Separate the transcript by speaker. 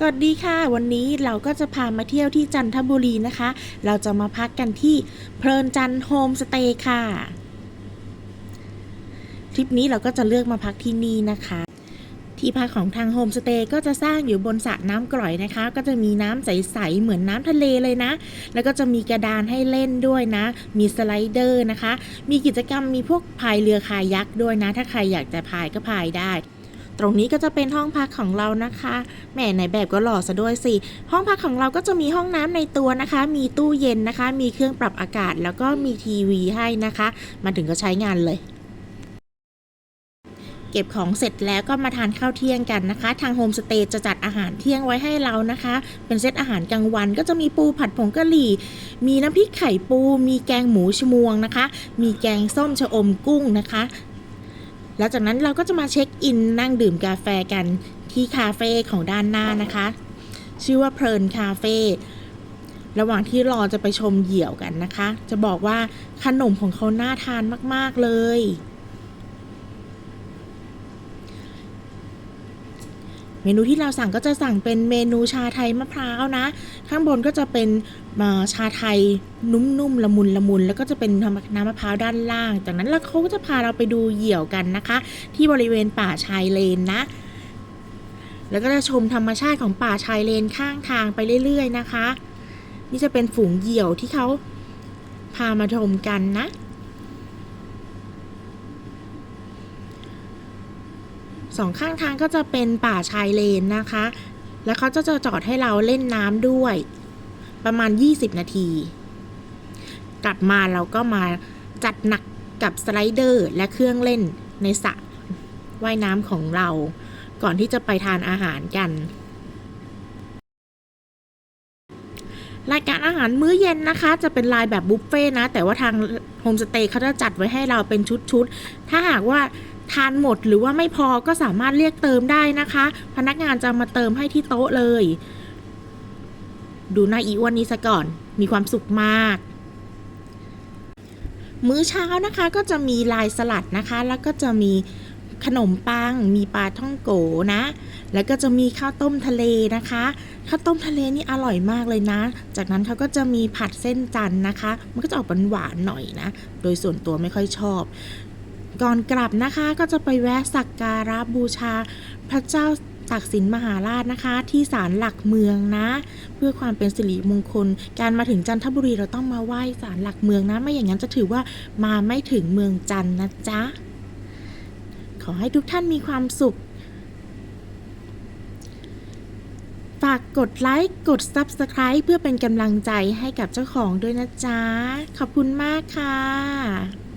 Speaker 1: สวัสดีค่ะ วันนี้เราก็จะพามาเที่ยวที่จันทบุรีนะคะ เราจะมาพักกันที่เพลินจันโฮมสเตย์ค่ะ ทริปนี้เราก็จะเลือกมาพักที่นี่นะคะ ที่พักของทางโฮมสเตย์ก็จะสร้างอยู่บนสระน้ำกร่อยนะคะ ก็จะมีน้ำใส ๆ เหมือนน้ำทะเลเลยนะ แล้วก็จะมีกระดานให้เล่นด้วยนะ มีสไลเดอร์นะคะ มีกิจกรรมมีพวกพายเรือคายักด้วยนะ ถ้าใครอยากจะพายก็พายได้ ตรงนี้ก็จะเป็นห้องพักของเรานะคะแหมในแบบก็หล่อซะด้วยสิ ห้องพักของเราก็จะมีห้องน้ำในตัวนะคะ มีตู้เย็นนะคะ มีเครื่องปรับอากาศ แล้วก็มีทีวีให้นะคะ มาถึงก็ใช้งานเลยเก็บของเสร็จแล้วก็มาทานข้าวเที่ยงกันนะคะ ทางโฮมสเตย์จะจัดอาหารเที่ยงไว้ให้เรานะคะ เป็นเซตอาหารกลางวันก็จะมีปูผัดผงกะหรี่ มีน้ำพริกไข่ปู มีแกงหมูชมวงนะคะ มีแกงส้มชะอมกุ้งนะคะ แล้วจากนั้นเราก็จะมาเช็คอินนั่งดื่มกาแฟกันที่คาเฟ่ของด้านหน้านะคะ ชื่อว่าเพลินคาเฟ่ระหว่างที่รอจะไปชมเหยี่ยวกันนะคะ จะบอกว่าขนมของเขาน่าทานมาก ๆ เลย เมนูที่เราสั่งก็จะสั่งเป็นเมนูชาไทยมะพร้าวนะ ข้างบนก็จะเป็นชาไทยนุ่มๆละมุนละมุน แล้วก็จะเป็นน้ำมะพร้าวด้านล่าง จากนั้นแล้วเขาก็จะพาเราไปดูเหยี่ยวกันนะคะ ที่บริเวณป่าชายเลนนะ แล้วก็จะชมธรรมชาติของป่าชายเลนข้างทางไปเรื่อย ๆ นะคะ นี่จะเป็นฝูงเหยี่ยวที่เขาพามาชมกันนะ สองข้างทางก็จะเป็นป่าชายเลนนะคะ แล้วเขาจะจอดให้เราเล่นน้ำด้วย ประมาณ 20 นาที กลับมาเราก็มาจัดหนักกับสไลเดอร์และเครื่องเล่นในสระว่ายน้ำของเรา ก่อนที่จะไปทานอาหารกัน รายการอาหารมื้อเย็นนะคะ จะเป็นลายแบบบุฟเฟ่นะ แต่ว่าทางโฮมสเตย์เขาจะจัดไว้ให้เราเป็นชุดๆ ถ้าหากว่าานหมดหรือว่าไม่พอก็สามารถเรียกเติมได้นะคะ พนักงานจะมาเติมให้ที่โต๊ะเลย ดูหน้าอีอ้วนนี้ซะก่อน มีความสุขมากมื้อเช้านะคะก็จะมีลายสลัดนะคะ แล้วก็จะมีขนมปัง มีปลาท่องโกนะ แล้วก็จะมีข้าวต้มทะเลนะคะ ข้าวต้มทะเลนี่อร่อยมากเลยนะ จากนั้นเขาก็จะมีผัดเส้นจันนะคะ มันก็จะออกหวานๆหน่อยนะ โดยส่วนตัวไม่ค่อยชอบ ก่อนกลับนะคะก็จะไปแวะสักการะบูชาพระเจ้าตากสินมหาราชนะคะ ที่ศาลหลักเมืองนะ เพื่อความเป็นสิริมงคล การมาถึงจันทบุรีเราต้องมาไหว้ศาลหลักเมืองนะ ไม่อย่างนั้นจะถือว่ามาไม่ถึงเมืองจันนะจ๊ะ ขอให้ทุกท่านมีความสุข ฝากกดไลค์กด Subscribe เพื่อเป็นกำลังใจให้กับเจ้าของด้วยนะจ๊ะ ขอบคุณมากค่ะ